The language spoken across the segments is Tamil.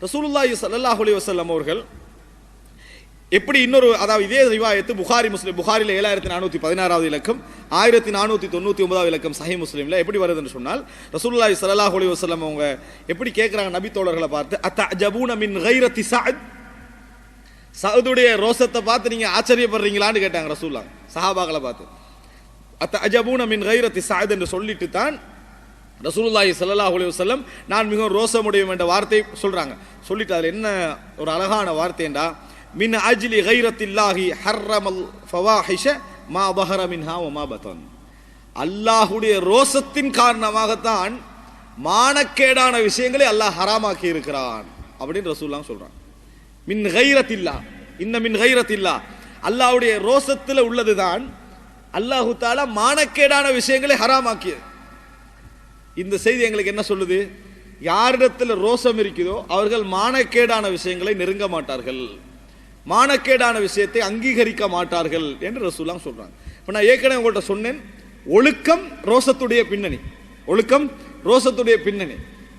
ரசூலுல்லாஹி ஸல்லல்லாஹு அலி வசல்லம் அவர்கள் எப்படி இன்னொரு அதாவது இதே ரிவாயத்து புகாரி முஸ்லீம் புகாரில் ஏழாயிரத்தி நானூற்றி பதினாறாவது இலக்கம் ஆயிரத்தி நானூற்றி தொண்ணூற்றி ஒன்பதாவது இலக்கம் சஹி முஸ்லீமில் எப்படி வருதுன்னு சொன்னால் ரசூல்லாய் சல்லாஹ் அலி வஸல்லம் அவங்க எப்படி கேட்குறாங்க நபி தோழர்களை பார்த்து அத்த ஜபூன மின் கைரத்தி சாத் சவுதுடைய ரோசத்தை பார்த்து நீங்கள் ஆச்சரியப்படுறீங்களான்னு கேட்டாங்க ரசூல்லா சஹாபாக்களை பார்த்து. அத்த அஜபூன மின் கைரத்தி சாத் என்று சொல்லிட்டு தான் ரசூலுல்லாஹி சல்லாஹ் அலைஹி வஸல்லம் நான் மிகவும் ரோசமுடையும் என்ற வார்த்தை சொல்கிறாங்க சொல்லிட்டு அதில் என்ன ஒரு அழகான வார்த்தைண்டா மின் அஜ்லி ஹைரத்தில்லாஹி ஹர்ரமல் ஃபவாஹிஷ மா பஹர மின்ஹா உமா மா பதன். அல்லாஹுடைய ரோசத்தின் காரணமாகத்தான் மானக்கேடான விஷயங்களை அல்லாஹ் ஹராமாக்கி இருக்கிறான் அப்படின்னு ரசூல்லாம் சொல்கிறான் மின் கைரத்தில்லா இந்த மின் கைரத்தில்லா அல்லாஹ்வுடைய ரோசத்தில் உள்ளதுதான் அல்லாஹு தாலா மானக்கேடான விஷயங்களை ஹராமாக்கியது. இந்த செய்தி எங்களுக்கு என்ன சொல்லுது? யாரிடத்தில் ரோசம் இருக்குதோ அவர்கள் மானக்கேடான விஷயங்களை நெருங்க மாட்டார்கள். மானக்கேடான விஷயத்தை அங்கீகரிக்க மாட்டார்கள் என்று ரசூலாம் சொல்றாங்க. இப்போ நான் ஏற்கனவே உங்கள்கிட்ட சொன்னேன் ஒழுக்கம் ரோசத்துடைய பின்னணி. ஒழுக்கம் ரோசத்துடைய பின்னணி.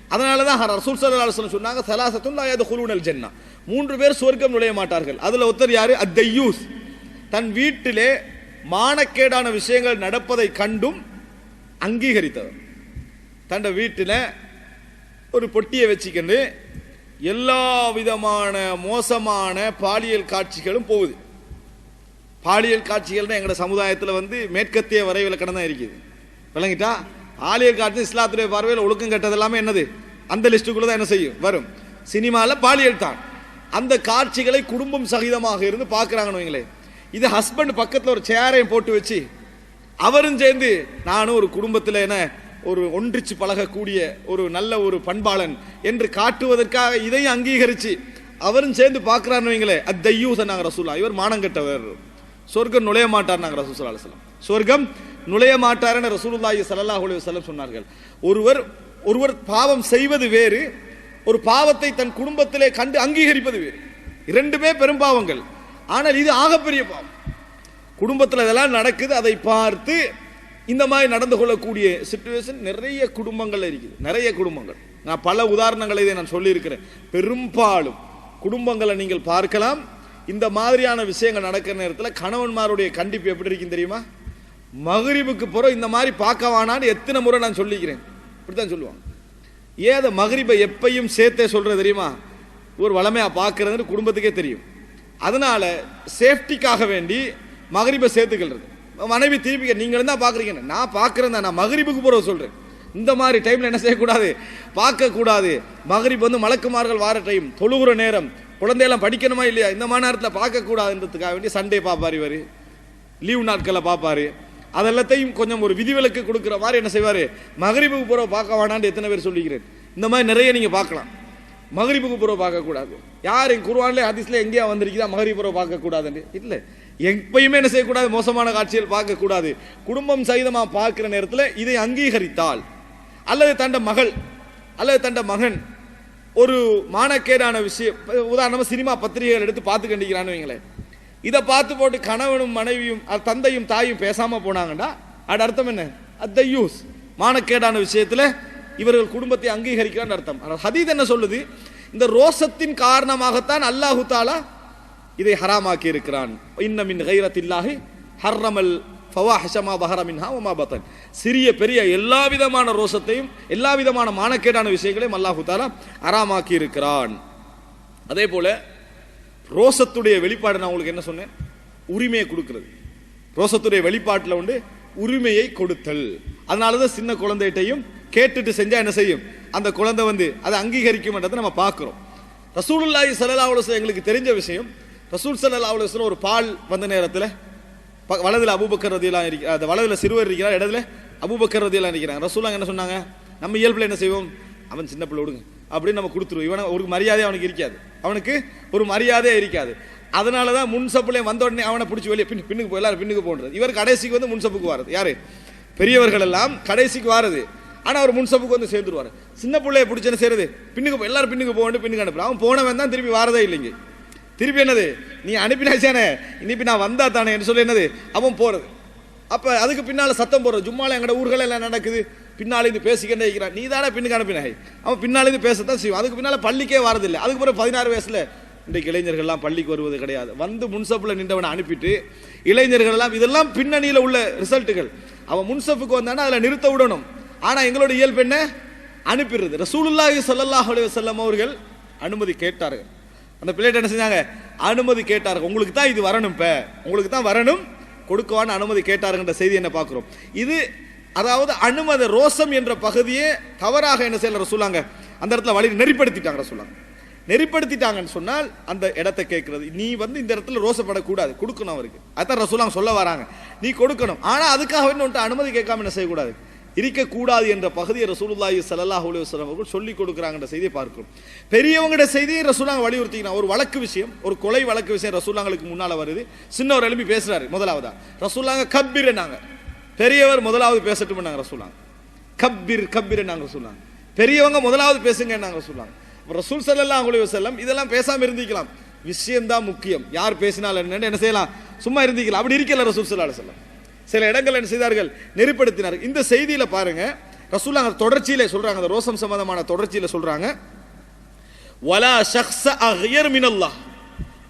அதனால தான் ரசூல் சல்லா சொன்னாங்க சலாசத்தும் நான் குழுனல் ஜென்னா. மூன்று பேர் சொர்க்கம் நுழைய மாட்டார்கள். அதில் ஒருத்தர் யார்? அத்தையூஸ். தன் வீட்டிலே மானக்கேடான விஷயங்கள் நடப்பதை கண்டும் அங்கீகரித்தவர். தன்னோட வீட்டில் ஒரு பொட்டியை வச்சுக்கிண்டு எல்லா விதமான மோசமான பாலியல் காட்சிகளும் போகுது. பாலியல் காட்சிகள்னா எங்களோட சமுதாயத்தில் வந்து மேற்கத்திய வரைவில் கடந்தான் இருக்குது. விளங்கிட்டா? பாலியல் காட்சி இஸ்லாத்துடைய பார்வையில் ஒழுக்கம் கெட்டது எல்லாமே என்னது? அந்த லிஸ்ட்டுக்குள்ளே தான் என்ன செய்யும்? வரும். சினிமாவில் பாலியல் தான். அந்த காட்சிகளை குடும்பம் சகிதமாக இருந்து பார்க்குறாங்கன்னு வைங்களேன் இது ஹஸ்பண்ட் பக்கத்தில் ஒரு சேரையும் போட்டு வச்சு அவரும் சேர்ந்து நானும் ஒரு குடும்பத்தில் என்ன ஒரு ஒன்றிச்சு பழகக்கூடிய ஒரு நல்ல ஒரு பண்பாளன் என்று காட்டுவதற்காக இதையும் அங்கீகரித்து அவரும் சேர்ந்து பார்க்குறான்னு வைங்களே அத்தையூ சொன்னாங்க ரசூலா இவர் மானங்கெட்டவர் சொர்க்கம் நுழைய மாட்டார் நாங்கள் ரசூல் அலுவலம் சொர்க்கம் நுழைய மாட்டார்னு ரசூலுல்லாஹி ஸல்லல்லாஹு அலைஹி வஸல்லம் சொன்னார்கள். ஒருவர் ஒருவர் பாவம் செய்வது வேறு ஒரு பாவத்தை தன் குடும்பத்திலே கண்டு அங்கீகரிப்பது வேறு. இரண்டுமே பெரும் பாவங்கள். ஆனால் இது ஆகப்பெரிய பாவம். குடும்பத்தில் இதெல்லாம் நடக்குது அதை பார்த்து இந்த மாதிரி நடந்து கொள்ளக்கூடிய சுச்சுவேஷன் நிறைய குடும்பங்கள் இருக்குது. நிறைய குடும்பங்கள். நான் பல உதாரணங்களை இதை நான் சொல்லியிருக்கிறேன். பெரும்பாலும் குடும்பங்களை நீங்கள் பார்க்கலாம். இந்த மாதிரியான விஷயங்கள் நடக்கிற நேரத்தில் கணவன்மாருடைய கண்டிப்பு எப்படி இருக்குன்னு தெரியுமா? மகரிபுக்கு பிறகு இந்த மாதிரி பார்க்க வேணான்னு எத்தனை முறை நான் சொல்லிக்கிறேன். இப்படித்தான் சொல்லுவாங்க. ஏன் அதை மகரிபை எப்பையும் சேர்த்தே சொல்கிறது தெரியுமா? ஒரு வளமையாக பார்க்குறதுன்னு குடும்பத்துக்கே தெரியும். அதனால் சேஃப்டிக்காக வேண்டி மகரிபை சேர்த்துக்கிறது மனைவி திருப்பி நீங்களும் தான் பார்க்குறீங்க நான் பார்க்குறேன் தான் நான் மகரிபுக்கு போகிற சொல்கிறேன் இந்த மாதிரி டைமில் என்ன செய்யக்கூடாது? பார்க்கக்கூடாது. மகரிப் வந்து மலக்குமார்கள் வார டைம் தொழுகிற நேரம் குழந்தையெல்லாம் படிக்கணுமா இல்லையா? இந்த மாதிரி நேரத்தில் பார்க்கக்கூடாதுன்றதுக்காக வேண்டி சண்டே பார்ப்பார் இவர். லீவு நாட்களில் பார்ப்பாரு. அதெல்லாத்தையும் கொஞ்சம் ஒரு விதிவிலக்கு கொடுக்குற மாதிரி என்ன செய்வார்? மகரிபுக்கு போகிற பார்க்க வேணான்னு எத்தனை பேர் சொல்லிக்கிறேன். இந்த மாதிரி நிறைய நீங்கள் பார்க்கலாம். மகரிபுக்கு புறவை பார்க்கக்கூடாது. யார் என் குருவான்லேயே ஹதீஸ்லேயே எங்கேயா வந்திருக்குதா? மகரிபுறவை பார்க்கக்கூடாதுன்னு. இல்லை. எப்பயுமே என்ன செய்யக்கூடாது? மோசமான காட்சிகள் பார்க்கக்கூடாது. குடும்பம் சகிதமாக பார்க்குற நேரத்தில் இதை அங்கீகரித்தால் அல்லது தண்ட மகள் அல்லது தண்ட மகன் ஒரு மானக்கேடான விஷயம் உதாரணமாக சினிமா பத்திரிகைகள் எடுத்து பார்த்து கண்டிக்கிறான்னு வைங்களேன். இதை பார்த்து போட்டு கணவனும் மனைவியும் தந்தையும் தாயும் பேசாமல் போனாங்கன்னா அது அர்த்தம் என்ன? அத்தை யூஸ் மானக்கேடான விஷயத்தில் இவர்கள் குடும்பத்தை அங்கீகரிக்கிறான்னு அர்த்தம். ஹதீத் என்ன சொல்லுது? இந்த ரோசத்தின் காரணமாகத்தான் அல்லாஹு தாலா இதை ஹராமாக்கி இருக்கிறான். இன்னமின் கைரத்தில்லாஹி ஹர்ரமல் ஃபவாஹிஷமா பஹரமின்ஹா உமா பத்தன். சிறிய பெரிய எல்லா விதமான ரோசத்தையும் எல்லா விதமான மானக்கேடான விஷயங்களையும் அல்லாஹு தாலா ஹராமாக்கி இருக்கிறான். அதே போல ரோசத்துடைய வெளிப்பாடு நான் உங்களுக்கு என்ன சொன்னேன்? உரிமையை கொடுக்கறது. ரோசத்துடைய வெளிப்பாட்டில் உண்டு உரிமையை கொடுத்தல். அதனால தான் சின்ன குழந்தைகிட்டையும் கேட்டுட்டு செஞ்சால் என்ன செய்யும்? அந்த குழந்தை வந்து அதை அங்கீகரிக்கும்ன்றதை நம்ம பார்க்குறோம். ரசூலுல்லாஹி ஸல்லல்லாஹு எங்களுக்கு தெரிஞ்ச விஷயம் ரசூல் ஸல்லல்லாஹு அலைஹி ஒரு பால் வந்த நேரத்தில் ப- வலதுல அபூபக்கர் ரதியெல்லாம் இருக்கிற அந்த வலதில் சிறுவர் இருக்கிறார் இடத்துல அபூபக்கர் ரதியெல்லாம் இருக்கிறாங்க ரசூலாங்க என்ன சொன்னாங்க? நம்ம இயல்புல என்ன செய்வோம்? அவன் சின்ன பிள்ளை விடுங்க. அப்படின்னு நம்ம கொடுத்துருவோம். இவனை ஒரு மரியாதை அவனுக்கு இருக்காது. அவனுக்கு ஒரு மரியாதையே இருக்காது. அதனால தான் முன்சப்புலையும் வந்த உடனே அவனை பிடிச்சி வெளியே பின் பின்னுக்கு போய் எல்லாரும் பின்னுக்கு போன்றது. இவர் கடைசிக்கு வந்து முன்சப்புக்கு வாரது. யார்? பெரியவர்கள் எல்லாம் கடைசிக்கு வாரது. ஆனால் அவர் முன்சப்புக்கு வந்து சேர்ந்துருவார். சின்ன பிள்ளைய பிடிச்சேன்னு செய்யறது? பின்னுக்கு போ- எல்லாரும் பின்னுக்கு போகணும் பின்னுக்கு அனுப்புறான் அவன் போனவன் தான் திருப்பி வாரதே இல்லைங்க. திருப்பி என்னது? நீ அனுப்பினாச்சானே? இனிப்பி நான் வந்தா தானே என்று சொல்லி என்னது? அவன் போகிறது அப்போ அதுக்கு பின்னால் சத்தம் போடுறது. ஜும்மால எங்களோட ஊர்கள் எல்லாம் நடக்குது? பின்னாலேருந்து பேசிக்கிட்டே இருக்கிறான் நீ தானே பின்னுக்கு அனுப்பினாய் அவன் பின்னாலேருந்து பேசத்தான் செய்வான். அதுக்கு பின்னால் பள்ளிக்கே வரதில்லை. அதுக்கு பிறகு பதினாறு வயசில் இன்றைக்கு இளைஞர்கள்லாம் பள்ளிக்கு வருவது கிடையாது. வந்து முன்சப்பில் நின்றவனை அனுப்பிட்டு இளைஞர்கள் எல்லாம் இதெல்லாம் பின்னணியில் உள்ள ரிசல்ட்டுகள். அவன் முன்சப்புக்கு வந்தானா அதில் நிறுத்த விடணும். ஆனால் எங்களோட இயல்பு என்ன? அனுப்பிடுறது. ரசூலுல்லாஹி ஸல்லல்லாஹு அலைஹி வஸல்லம் அவர்கள் அனுமதி கேட்டார்கள். அந்த பிள்ளைகிட்ட என்ன செஞ்சாங்க? அனுமதி கேட்டார்கள். உங்களுக்கு தான் இது வரணும் இப்போ. உங்களுக்கு தான் வரணும். கொடுக்கவான்னு அனுமதி கேட்டாருங்கிற செய்தி என்ன பார்க்குறோம்? இது அதாவது அனுமதி ரோசம் என்ற பகுதியே தவறாக என்ன செய்யல சொல்லாங்க அந்த இடத்துல வழி நெறிப்படுத்திட்டாங்க சொல்லாங்க நெறிப்படுத்திட்டாங்கன்னு சொன்னால் அந்த இடத்தை கேட்கறது. நீ வந்து இந்த இடத்துல ரோசப்படக்கூடாது கொடுக்கணும் அவருக்கு. அதான் ரசூலாங்க சொல்ல வராங்க. நீ கொடுக்கணும். ஆனால் அதுக்காக வேணும் அனுமதி கேட்காம என்ன செய்யக்கூடாது? இருக்கக்கூடாது என்ற பகுதியை ரசூலுல்லாஹி சல்லாஹ் அலைஹி அவர்கள் சொல்லி கொடுக்குறாங்கன்ற செய்தியை பார்க்கிறோம். பெரியவங்கட செய்தியை ரசூலாங்க வலியுறுத்திக்கிறாங்க ஒரு வழக்கு விஷயம் ஒரு கொலை வழக்கு விஷயம் ரசூலாங்களுக்கு முன்னால் வருது. சின்னவர் எழுப்பி பேசுகிறாரு முதலாவதா. ரசூலாங்க கப்பீர் நாங்க பெரியவர் முதலாவது பேசட்டும் நாங்கள் ரசூலாங்க. கப்பீர் கப்பீர் நாங்க ரசூலாங்க. பெரியவங்க முதலாவது பேசுங்க நாங்கள் ரசூலாங்க. ரசூல் சல்லாஹ் அலைஹி இதெல்லாம் பேசாமல் இருந்திக்கலாம். விஷயம்தான் முக்கியம். யார் பேசினாலும் என்னென்னு என்ன செய்யலாம்? சும்மா இருந்திக்கலாம். அப்படி இருக்கல ரசூல் சல்லாஹ் செல்லம் சில இடங்கள் என்ன செய்தார்கள்? நெருப்படுத்தினார் இந்த செய்தியில் பாருங்க. ரசூல்லாங்க தொடர்ச்சியில சொல்றாங்க. அந்த ரோசம் சம்பந்தமான தொடர்ச்சியில சொல்றாங்க. வலா ஷக்ஸ அஹ்யர் மினல்லா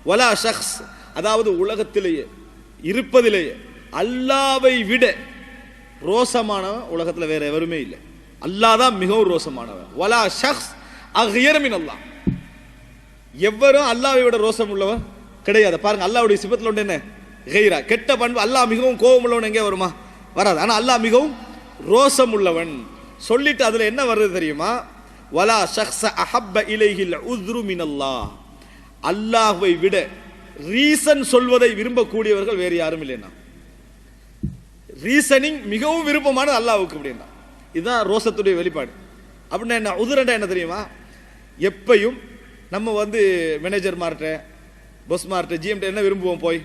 வலா ஷக்ஸ் அதாவது உலகத்திலேயே இருப்பதிலேயே அல்லாவை விட ரோசமானவன் உலகத்தில் வேற எவருமே இல்லை. அல்லாஹ் தான் மிகவும் ரோசமானவன் வலா ஷக்ஸ் அஹ்யர் மினல்லா எவரும் அல்லாவை விட ரோசம் உள்ளவன் கிடையாது. பாருங்க அல்லாவுடைய சிபத்தில் ஒன்று என்ன? கெய்ரா. கெட்ட பண்பு. அல்லாஹ் மிகவும் கோபம் உள்ளவன் எங்கே வருமா? வராது. ஆனால் அல்லாஹ் மிகவும் ரோசம் உள்ளவன் சொல்லிட்டு அதில் என்ன வருது தெரியுமா? வலா ஷக்ஸ அஹப்ப இலைஹில் உத்ரு மினல்லாஹ். அல்லாஹ்வை விட ரீசன் சொல்வதை விரும்பக்கூடியவர்கள் வேறு யாரும் இல்லைன்னா. ரீசனிங் மிகவும் விருப்பமானது அல்லாஹுக்கு அப்படின்னா. இதுதான் ரோசத்துடைய வெளிப்பாடு. அப்படின்னா என்ன? உதுரண்டா என்ன தெரியுமா? எப்பையும் நம்ம வந்து மேனேஜர் மார்ட்ட பொஸ் மார்ட்ட ஜிஎம்ட என்ன விரும்புவோம் போய்?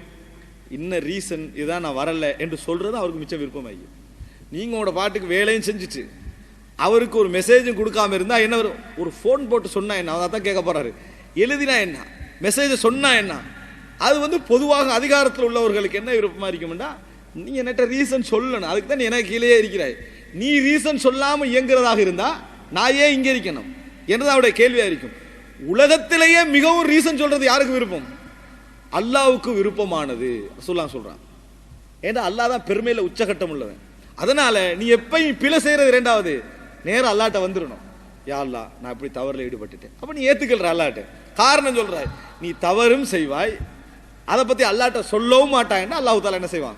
இன்ன ரீசன் இதான் நான் வரலை என்று சொல்கிறது அவருக்கு மிச்சம் விருப்பம் நீங்கள் நீங்க உங்களோட பாட்டுக்கு வேலையும் செஞ்சுட்டு அவருக்கு ஒரு மெசேஜும் கொடுக்காம இருந்தால் என்ன வரும்? ஒரு ஃபோன் போட்டு சொன்னா என்ன? அதான் தான் கேட்க போகிறாரு எழுதினா என்ன? மெசேஜை சொன்னா என்ன? அது வந்து பொதுவாக அதிகாரத்தில் உள்ளவர்களுக்கு என்ன விருப்பமாக இருக்கும்டா? நீ என்கிட்ட ரீசன் சொல்லணும். அதுக்கு தான் எனக்கு கீழே இருக்கிறாய். நீ ரீசன் சொல்லாமல் இயங்குறதாக இருந்தால் நான் ஏன் இங்கே இருக்கணும்? என்றது அவருடைய கேள்வியாக இருக்கும். உலகத்திலேயே மிகவும் ரீசன் சொல்கிறது யாருக்கு விருப்பம்? அல்லாவுக்கு விருப்பமானது. சொல்லாம் சொல்கிறான் ஏன்னா அல்லாஹ் தான் பெருமையில் உச்சகட்டம் உள்ளவன். அதனால நீ எப்பயும் பிழை செய்கிறது ரெண்டாவது நேரம் அல்லாட்ட வந்துடணும் யா அல்லா நான் இப்படி தவறில் ஈடுபட்டுட்டேன். அப்போ நீ ஏற்றுக்கல்ற அல்லாட்ட. காரணம் சொல்றாய் நீ தவறும் செய்வாய். அதை பற்றி அல்லாட்ட சொல்லவும் மாட்டாங்கன்னா அல்லாஹ் தாலா என்ன செய்வான்?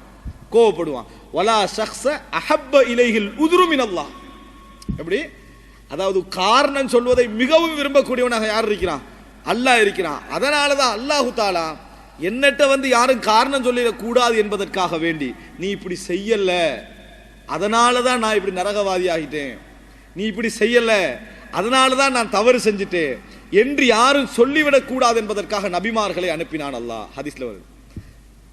கோவப்படுவான். வலா ஷக்ஸ அஹப்ப இலைகள் உதுருமின் அல்லாஹ் எப்படி? அதாவது காரணம் சொல்வதை மிகவும் விரும்பக்கூடியவனாக யார் இருக்கிறான்? அல்லாஹ் இருக்கிறான். அதனால தான் அல்லாஹு தாலா என்னட்ட வந்து யாரும் காரணம் சொல்லிடக்கூடாது என்பதற்காக வேண்டி நீ இப்படி செய்யல. அதனால தான் நான் இப்படி நரகவாதி ஆகிட்டேன். நீ இப்படி செய்யல. அதனால தான் நான் தவறு செஞ்சுட்டேன் என்று யாரும் சொல்லிவிடக்கூடாது என்பதற்காக நபிமார்களை அனுப்பினான் அல்லாஹ். ஹதீஸ்ல வருது.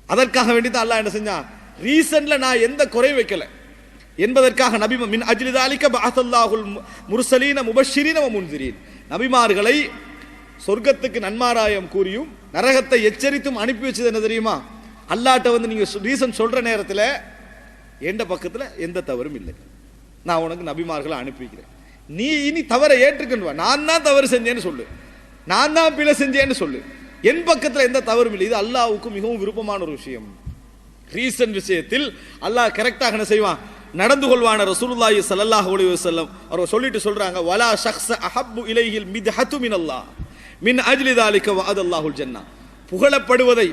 அதற்காக வேண்டி தான் அல்லாஹ் என்ன செஞ்சான்? ரீசன்ல நான் எந்த குறை வைக்கல. என்பதற்காக நபி மின் அஜ்லிதாலிக்க பஅத்தல்லாஹுல் மு- முர்சலீன முபஷிரீன வ முன்திரீன் நபிமார்களை சொர்க்கத்துக்கு நன்மாராயம் கூறியும் நரகத்தை எச்சரித்தும் அனுப்பி வச்சது என்ன தெரியுமா? அல்லாட்ட வந்து நீங்க ரீசன் சொல்ற நேரத்தில் எந்த பக்கத்தில் எந்த தவறும் இல்லை. நான் உனக்கு நபிமார்களை அனுப்பி வைக்கிறேன் நீ இனி தவறை ஏற்றுக்கணுவா நான் தான் தவறு செஞ்சேன்னு சொல்லு. நான் தான் பிழை செஞ்சேன்னு சொல்லு. என் பக்கத்தில் எந்த தவறும் இல்லை. இது அல்லாவுக்கு மிகவும் விருப்பமான ஒரு விஷயம். ரீசன் விஷயத்தில் அல்லாஹ் கரெக்டாக என்ன செய்வான்? நடந்து கொள்வான ரசூலுல்லாஹி சல்லல்லாஹு அலைஹி வஸல்லம். அவர் சொல்லிட்டு சொல்றாங்க வலா ஷக்ஸ அஹப்பு இலைஹில் மித்ஹத்து மினல்லாஹ். மின் அஜ்லி தாலிக அல்லாஹுல் ஜன்னா. புகழப்படுவதை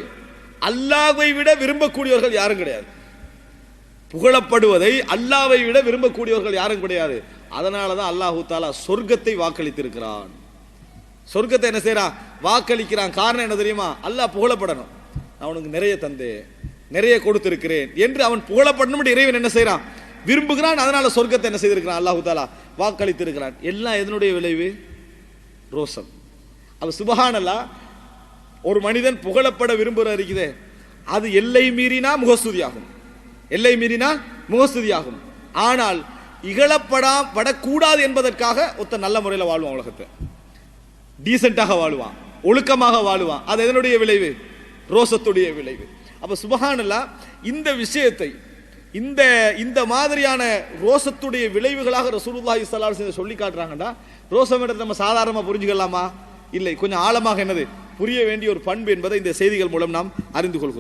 அல்லாவை விட விரும்பக்கூடியவர்கள் யாரும் கிடையாது. புகழப்படுவதை அல்லாவை விட விரும்பக்கூடியவர்கள் யாரும் கிடையாது. அதனால தான் அல்லாஹு தாலா சொர்க்கத்தை வாக்களித்திருக்கிறான். சொர்க்கத்தை என்ன செய்கிறான் வாக்களிக்கிறான். காரணம் என்ன தெரியுமா? அல்லாஹ் புகழப்படணும். நான் உனக்கு நிறைய தந்தேன். நிறைய கொடுத்திருக்கிறேன் என்று அவன் புகழப்படணும் இறைவன் என்ன செய்கிறான் விரும்புகிறான். அதனால சொர்க்கத்தை என்ன செய்திருக்கிறான்? அல்லாஹு தாலா வாக்களித்திருக்கிறான். எல்லாம் எதனுடைய விளைவு? ரோசம் அது சுபகானல்லா ஒரு மனிதன் புகழப்பட விரும்புகிற இருக்குதே. அது எல்லை மீறினா முகஸ்துதியாகும். எல்லை மீறினா முகஸ்துதியாகும். ஆனால் இகழப்படா படக்கூடாது என்பதற்காக ஒருத்த நல்ல முறையில் வாழ்வான் உலகத்தை. டீசெண்டாக வாழுவான். ஒழுக்கமாக வாழுவான். அது எதனுடைய விளைவு? ரோசத்துடைய விளைவு. அப்போ சுபகானல்லா இந்த விஷயத்தை இந்த இந்த மாதிரியான ரோசத்துடைய விளைவுகளாக ரசூலுல்லாஹி ஸல்லல்லாஹு சொல்லி காட்டுறாங்கடா. ரோசம் எடுத்து நம்ம சாதாரணமாக புரிஞ்சுக்கலாமா? இல்லை கொஞ்சம் ஆழமாக என்னது புரிய வேண்டிய ஒரு பண்பு என்பதை இந்த செய்திகள் மூலம் நாம் அறிந்து கொள்கிறோம்.